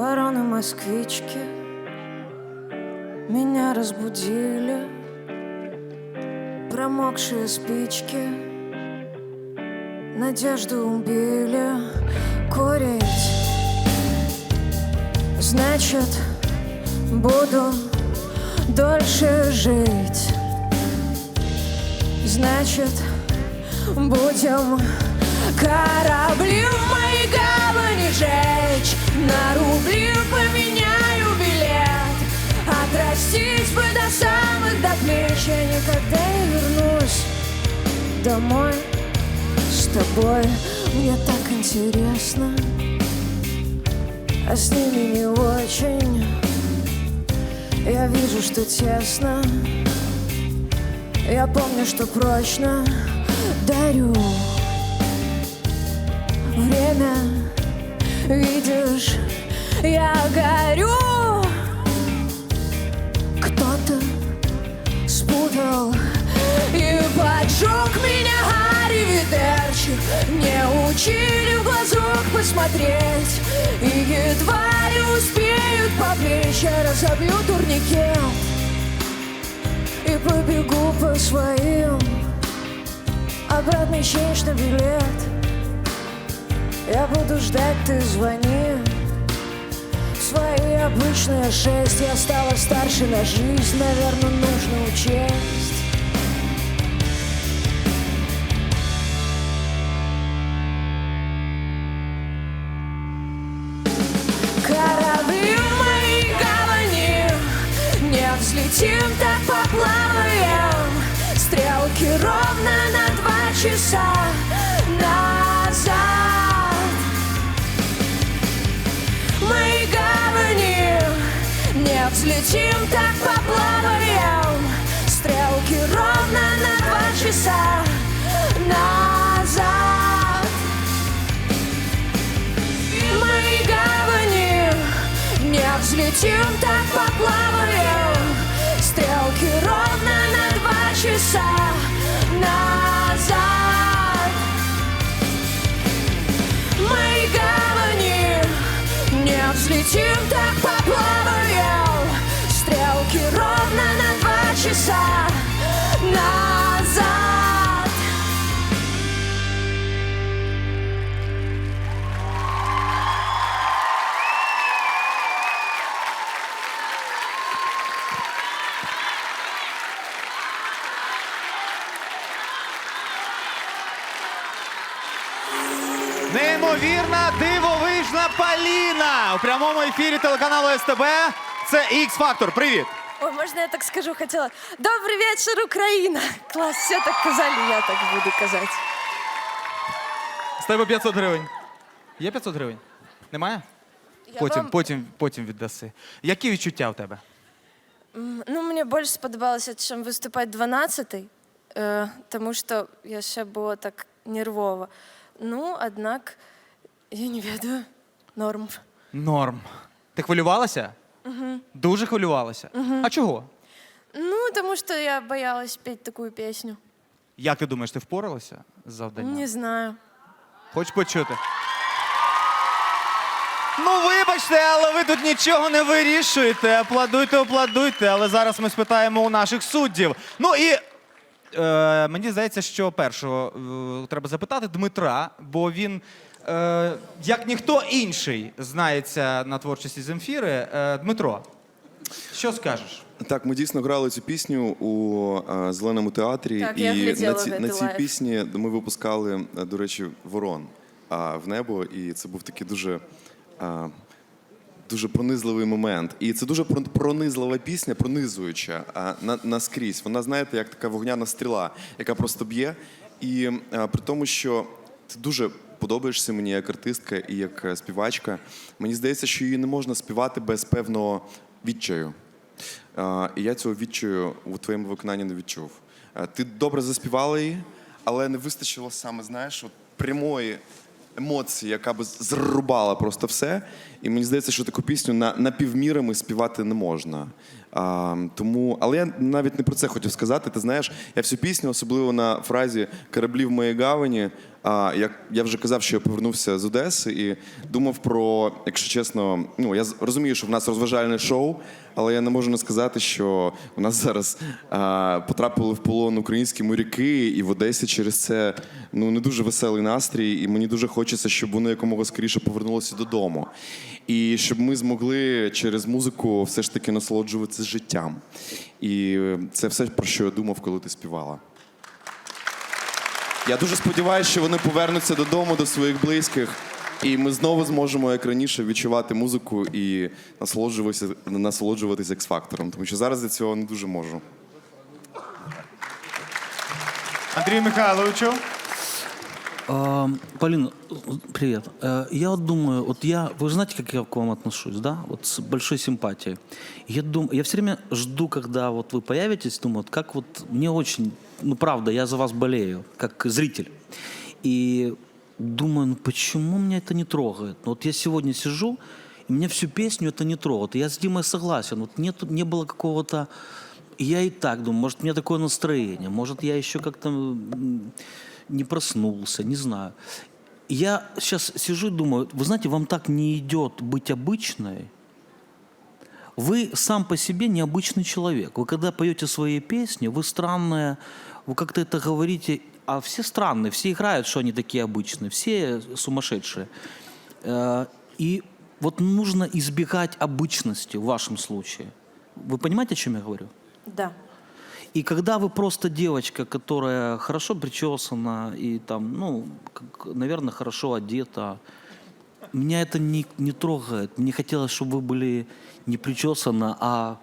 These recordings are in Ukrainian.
Вороны москвички. Меня разбудили Промокшие спички. Надежду убили. Курить Значит, буду дольше жить. Значит, будем корабли в моей гавани жечь На рубли поменяю билет. Отрастить бы до самых до плеч Я никогда не вернусь домой с тобой Мне так интересно. А с ними не очень. Я вижу, что тесно. Я помню, что прочно дарю Время, видишь, я горю. Кто-то спутал и поджег меня Гарри Видерчи Не учили в глазок посмотреть И едва ли успеют по плечи. Разобью турникет И побегу по своим. Обратный ченч на билет Я буду ждать, ты звони. Свои обычные шесть. Я стала старше на жизнь. Наверное, нужно учесть. Корабли в гавани. Не взлетим, так поплаваем Стрелки ровно на два часа назад взлетим, так поплаваем. Стрелки ровно на два часа назад. Моей гавани Не взлетим, так поплаваем. Стрелки ровно на два часа назад. Моей гавани Не взлетим, так поплаваем Поліна у прямому ефірі телеканалу СТБ. Це X Factor. Привіт! Ой, можно я так скажу? Хотела. Добрый вечер, Украина! Класс, все так казали, я так буду казать. З тебе 500 гривень. Є 500 гривень? Немає? Я Потім, вам- потім, потім віддаси. Які відчуття в тебе? М, Ну, мені більше сподобалося, чим виступати 12-й, е, тому що я ще була так нервова. Ну, однак, я не ведаю, норм. Норм. Ти хвилювалася? Угу. Дуже хвилювалася. Угу. А чого? Ну, тому що я боялась петь таку пісню. Як ти думаєш, ти впоралася з завданням? Не знаю. Хоч почути. Ну, вибачте, але ви тут нічого не вирішуєте. Аплодуйте, аплодуйте. Але зараз ми спитаємо у наших суддів. Ну і е, мені здається, що першого е, треба запитати Дмитра, бо він, е, як ніхто інший, знається на творчості Земфіри. Е, Дмитро, що скажеш? Так, ми дійсно грали цю пісню у е, зеленому театрі, Так, і я на, ці, на цій лайв. пісні ми випускали, е, до речі, ворон а, в небо, і це був такий дуже. а, Дуже пронизливий момент. І це дуже прон- пронизлива пісня, пронизуюча а, на, наскрізь. Вона, знаєте, як така вогняна стріла, яка просто б'є. І а, при тому, що ти дуже подобаєшся мені як артистка і як е, співачка, мені здається, що її не можна співати без певного відчаю. І я цього відчаю у твоєму виконанні не відчув. Ти добре заспівала її, але не вистачило саме, знаєш, от прямої емоції, яка б зрубала просто все. І мені здається, що таку пісню на, напівмірами співати не можна. А, тому, але я навіть не про це хотів сказати. Ти знаєш, я всю пісню, особливо на фразі Кораблі в моїй гавані. А як я вже казав, що я повернувся з Одеси і думав про, якщо чесно, ну я розумію, що в нас розважальне шоу, але я не можу не сказати, що у нас зараз а, потрапили в полон українські моряки, і в Одесі через це ну не дуже веселий настрій, і мені дуже хочеться, щоб вони якомога скоріше повернулися додому. І щоб ми змогли через музику все ж таки насолоджуватися життям. І це все про що я думав, коли ти співала. Я дуже сподіваюся, що вони повернуться додому до своїх близьких, і ми знову зможемо, як раніше, відчувати музику і насолоджуватися, насолоджуватися X-фактором, тому що зараз я цього не дуже можу. Андрію Михайловичу. Полина, привет. Э, Я вот думаю, вот я, вы знаете, как я к вам отношусь, да? Вот с большой симпатией. Я думаю, я все время жду, когда вот вы появитесь, думаю, вот как вот мне очень, ну правда, я за вас болею, как зритель. И думаю, ну почему меня это не трогает? Ну, Вот я сегодня сижу, и меня всю песню это не трогает. Я с Димой согласен. Вот нет, не было какого-то я и так думаю, может, у меня такое настроение, может, я еще как-то не проснулся, не знаю. И Я сейчас сижу и думаю, вы знаете, вам так не идет быть обычной. Вы сам по себе необычный человек. Вы когда поете свои песни, вы странная, вы как-то это говорите, а все странные, все играют, что они такие обычные, все сумасшедшие. Э, И вот нужно избегать обычности в вашем случае. Вы понимаете, о чем я говорю? Да. И когда вы просто девочка, которая хорошо причесана и там, ну, как, наверное, хорошо одета, меня это не, не трогает. Мне хотелось, чтобы вы были не причесана, а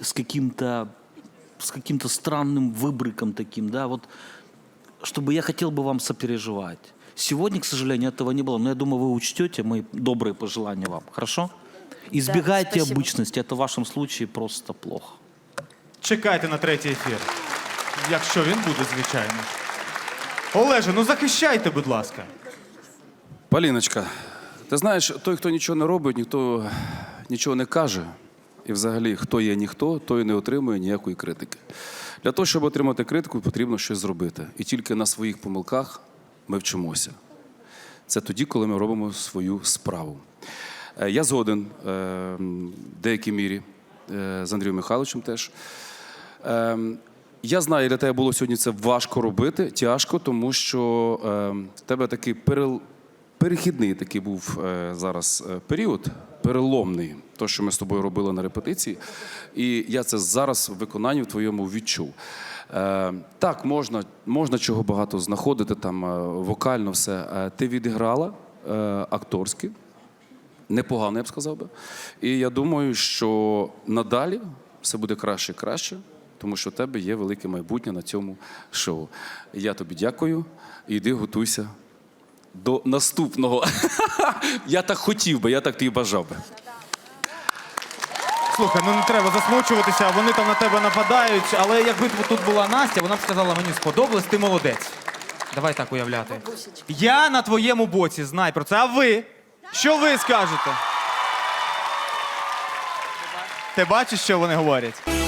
с каким-то с каким-то странным выбрыком таким, да, вот, чтобы я хотел бы вам сопереживать. Сегодня, к сожалению, этого не было, но я думаю, вы учтете мои добрые пожелания вам, хорошо? Избегайте спасибо. обычности, это в вашем случае просто плохо. Чекайте на третій ефір. Якщо він буде, звичайно. Олеже, ну захищайте, будь ласка. Поліночка, ти знаєш, той, хто нічого не робить, ніхто нічого не каже. І взагалі, хто є ніхто, той не отримує ніякої критики. Для того, щоб отримати критику, потрібно щось зробити. І тільки на своїх помилках ми вчимося. Це тоді, коли ми робимо свою справу. Е, Я згоден е, в деякій мірі е, з Андрієм Михайловичем теж. Ем, Я знаю, для тебе було сьогодні це важко робити, тяжко, тому що ем, в тебе такий перел... перехідний такий був е, зараз е, період, переломний, то, що ми з тобою робили на репетиції. І я це зараз в виконанні в твоєму відчув. Е, так, можна, можна чого багато знаходити, там е, вокально все. Ти відіграла акторськи, непогано, я б сказав би. І я думаю, що надалі все буде краще і краще, тому що в тебе є велике майбутнє на цьому шоу. Я тобі дякую і йди готуйся до наступного. я так хотів би, я так тобі бажав би. Слухай, ну не треба засмучуватися, вони там на тебе нападають. Але якби тут була Настя, вона б сказала, мені сподобалось, ти молодець. Давай так уявляти. Я на твоєму боці, знай про це. А ви? Що ви скажете? Ти бачиш, що вони говорять?